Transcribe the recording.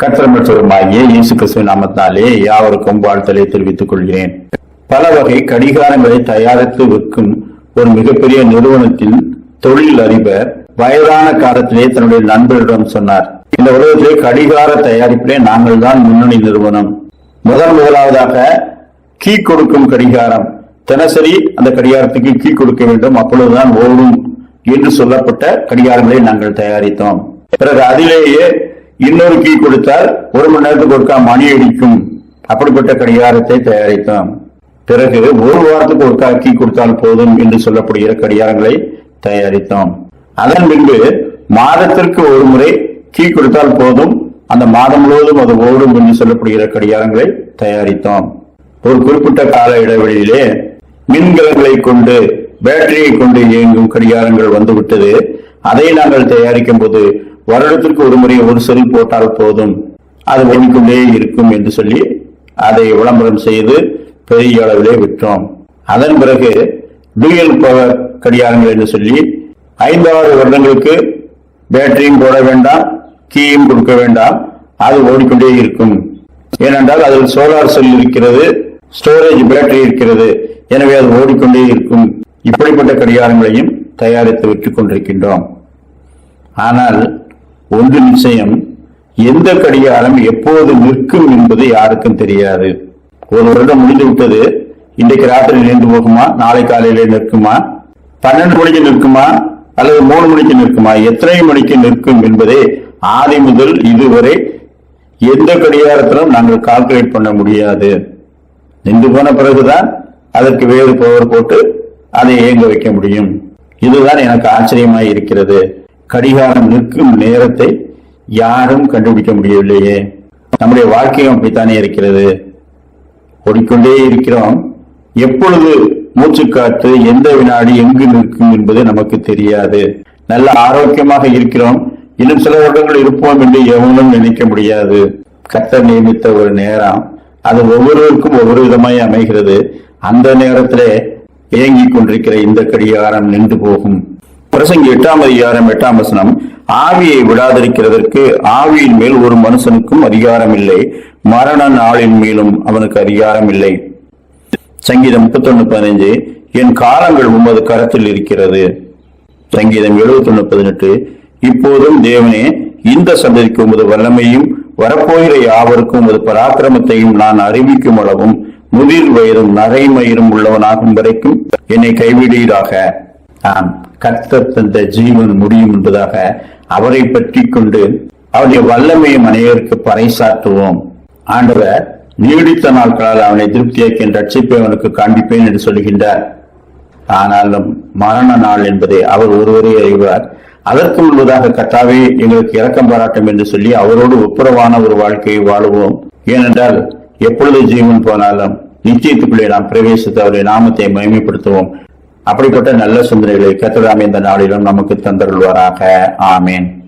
கத்திரமற்றவருமாகிய இயேசு கிறிஸ்துவ நாமத்தாலே யாவருக்கும் வாழ்த்தலை தெரிவித்துக் கொள்கிறேன். பல வகை கடிகாரங்களை தயாரித்து விற்கும் ஒரு மிகப்பெரிய நிறுவனத்தின் தொழில் அதிபர் வயதான காலத்திலே தன்னுடைய நண்பரிடம் சொன்னார். இந்த உலகத்திலே கடிகார தயாரிப்பிலே நாங்கள் தான் முன்னணி நிறுவனம். முதன் முதலாவதாக கீ கொடுக்கும் கடிகாரம். தினசரி அந்த கடிகாரத்துக்கு கீ கொடுக்க வேண்டும். அப்பொழுதுதான் ஓடும் என்று சொல்லப்பட்ட கடிகாரங்களை நாங்கள் தயாரித்தோம். பிறகு அதிலேயே இன்னொரு கீ கொடுத்தால் ஒரு மணி நேரத்துக்கு ஒருக்கா மணி அடிக்கும். அப்படிப்பட்ட கடிகாரத்தை தயாரித்தோம் பிறகு ஒரு வாரத்துக்கு ஒருக்கா கீ கொடுத்தால் போதும் என்று சொல்லப்படுகிற கடிகாரங்களை தயாரித்தோம் அதன் பின்பு மாதத்திற்கு ஒரு முறை கீ கொடுத்தால் போதும் அந்த மாதம் முழுவதும் அது ஓடும் என்று சொல்லப்படுகிற கடிகாரங்களை தயாரித்தோம் ஒரு குறிப்பிட்ட கால இடைவெளியிலே மின்கலங்களை கொண்டு பேட்டரியை கொண்டு இயங்கும் கடிகாரங்கள் வந்துவிட்டது. அதை நாங்கள் தயாரிக்கும் போது வருடத்திற்கு ஒரு முறை ஒரு செல் போட்டால் போதும். அது ஓடிக்கொண்டே இருக்கும் என்று சொல்லி அதை விளம்பரம் செய்து பெரிய அளவிலே விற்றோம். அதன் பிறகு டூயல் பவர் கடிகாரங்கள் என்று சொல்லி ஐந்தாறு வருடங்களுக்கு பேட்டரியும் போட வேண்டாம் கீயும் கொடுக்க வேண்டாம். அது ஓடிக்கொண்டே இருக்கும். ஏனென்றால் அதில் சோலார் செல் இருக்கிறது ஸ்டோரேஜ் பேட்டரி இருக்கிறது. எனவே அது ஓடிக்கொண்டே இருக்கும். இப்படிப்பட்ட கடிகாரங்களையும் தயாரித்து விற்றுக் கொண்டிருக்கின்றோம். ஆனால் ஒன்று நிச்சயம் எந்த கடிகாரம் எப்போது நிற்கும் என்பது யாருக்கும் தெரியாது. ஒரு வருடம் முடிந்து விட்டது இன்றைக்கு ராத்திரி நின்று போகுமா? நாளை காலையிலே நிற்குமா? பன்னெண்டு மணிக்கு நிற்குமா? அல்லது மூணு மணிக்கு நிற்குமா? எத்தனை மணிக்கு நிற்கும் என்பதை ஆதி முதல் இதுவரை எந்த கடிகாரத்திலும் நாங்கள் கால்குலேட் பண்ண முடியாது. நின்று போன பிறகுதான் அதற்கு வேறு பவர் போட்டு அதை இயங்க வைக்க முடியும். இதுதான் எனக்கு ஆச்சரியமாய் இருக்கிறது. கடிகாரம் நிற்கும் நேரத்தை யாரும் கண்டுபிடிக்க முடியவில்லையே. நம்முடைய வாழ்க்கையும் அப்படித்தானே இருக்கிறது? ஓடிக்கொண்டே இருக்கிறோம். எப்பொழுது மூச்சுக்காற்று எந்த வினாடி எங்கு நிற்கும் என்பது நமக்கு தெரியாது. நல்ல ஆரோக்கியமாக இருக்கிறோம். இன்னும் சில வருடங்கள் இருப்போம் என்று எவனும் நினைக்க முடியாது. கத்த நியமித்த ஒரு நேரம் அது ஒவ்வொருவருக்கும் ஒவ்வொரு விதமாய் அமைகிறது. அந்த நேரத்திலே இயங்கிக் கொண்டிருக்கிற இந்த கடிகாரம் நின்று போகும். பிரசங்கி எட்டாம் அதிகாரம் எட்டாம் வசனம் ஆவியை விடாதிருக்கிறதற்கு ஆவியின் மேல் ஒரு மனுஷனுக்கும் அதிகாரம் இல்லை மரண நாளின் மேலும் அவனுக்கு அதிகாரம் இல்லை சங்கீதம் முப்பத்தொன்னு பதினைஞ்சு என் காலங்கள் உமது கரத்தில் இருக்கிறது. சங்கீதம் 71 பதினெட்டு இப்போதும் தேவனே இந்த சந்ததிக்கு உமது வல்லமையும் வரப்போகிற யாவருக்கும் உமது பராக்கிரமத்தையும் நான் அறிவிக்கும் அளவும் முதிர் வயதும் நரைமயிரும் உள்ளவனாகும் வரைக்கும் என்னை கைவிடுகிறாக ஆம். கர்த்தர் தந்த ஜீவன் முடியும் என்பதாக அவரை பற்றி கொண்டு அவருடைய வல்லமையை அனைவருக்கு பறைசாற்றுவோம். ஆண்டவர் நீடித்த நாட்களால் அவனை திருப்தியாக்கி என் ரட்சிப்பை அவனுக்கு காண்பிப்பேன் என்று சொல்கின்றார் ஆனாலும் மரண நாள் என்பதை அவர் ஒருவரே அறிவார். அதற்கு முன்பதாக கத்தாவே எங்களுக்கு இரக்கம் பாராட்டும் என்று சொல்லி அவரோடு ஒப்புரவான ஒரு வாழ்க்கையை வாழுவோம். ஏனென்றால் எப்பொழுது ஜீவன் போனாலும் நிச்சயத்துக்குள்ளே நாம் பிரவேசித்து அவருடைய நாமத்தை மகிமைப்படுத்துவோம். அப்படிப்பட்ட நல்ல சிந்தனைகளை கத்ததாமே இந்த நாளிலும் நமக்கு தந்தருள்வாராக. ஆமேன்.